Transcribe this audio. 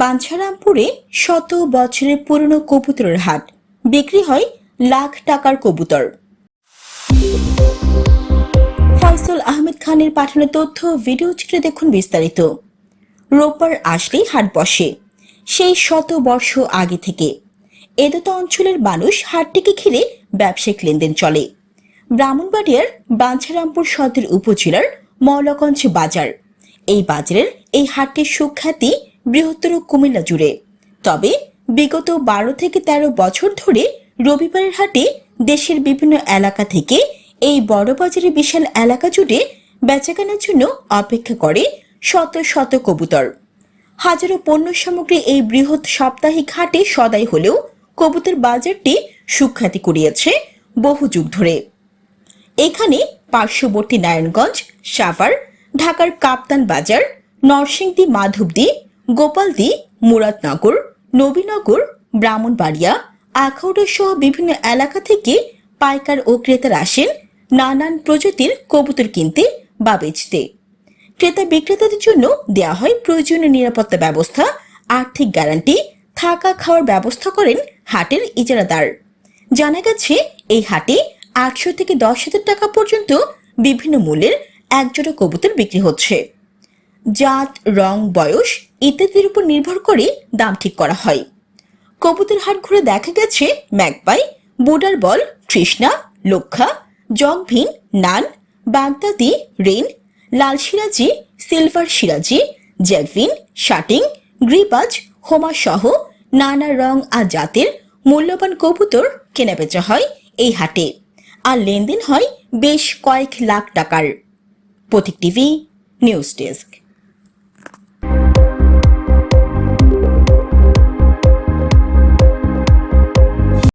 বাঞ্ছারামপুরে শত বছরের পুরনো কবুতরের হাট। বিক্রি হয় লাখ টাকার কবুতর। ফয়সল আহমেদ খানের পাঠানো তথ্য, ভিডিও চিত্রে দেখুন বিস্তারিত। রোববার আসলেই হাট বসে। সেই শত বর্ষ আগে থেকে। এদত অঞ্চলের মানুষ হাটটিকে ঘিরে ব্যবসায়িক লেনদেন চলে। ব্রাহ্মণবাড়িয়ার বাঞ্ছারামপুর সদর উপজেলার মৌলগঞ্জ বাজার। এই বাজারের এই হাটটির সুখ্যাতি বৃহত্তর কুমিল্লা জুড়ে। তবে বিগত বারো থেকে ১৩ বছর ধরে রবিবারের হাটে দেশের বিভিন্ন এলাকা থেকে এই বড় বাজারের বিশাল এলাকা জুড়ে বেচাকেনার জন্য অপেক্ষা করে শত শত কবুতর। হাজারো পণ্য সামগ্রী এই বৃহৎ সাপ্তাহিক হাটে সদাই হলেও কবুতর বাজারটি সুখ্যাতি কুড়িয়েছে বহু যুগ ধরে। এখানে পার্শ্ববর্তী নারায়ণগঞ্জ, সাভার, ঢাকার কাপ্তান বাজার, নরসিংদী, মাধবদী গোপালদী, মুরাদনগর, নবীনগর, ব্রাহ্মণবাড়িয়া, আখাউড়া সহ বিভিন্ন এলাকা থেকে পাইকার ও ক্রেতারা আসেন নানান প্রজাতির কবুতর কিনতে বা বেচতে। ক্রেতা বিক্রেতাদের জন্য দেওয়া হয় প্রয়োজনীয় নিরাপত্তা ব্যবস্থা, আর্থিক গ্যারান্টি, থাকা খাওয়ার ব্যবস্থা করেন হাটের ইজারাদার। জানা গেছে, এই হাটে আটশো থেকে দশ হাজার টাকা পর্যন্ত বিভিন্ন মূল্যের একজোড়া কবুতর বিক্রি হচ্ছে। জাত, রং, বয়স ইত্যাদির উপর নির্ভর করে দাম ঠিক করা হয়। কবুতর হাট ঘুরে দেখা গেছে ম্যাকপাই বুডার বল, তৃষ্ণা, লক্ষা জগভিন নান, বাগদাদি, রেন, লাল সিরাজি সিলভার সিরাজি জ্যাকভিন, শাটিং গ্রিপাজ হোমা সহ নানা রং আর জাতের মূল্যবান কবুতর কেনাবেচা হয় এই হাটে। আর লেনদেন হয় বেশ কয়েক লাখ টাকার। Pratik TV, news desk.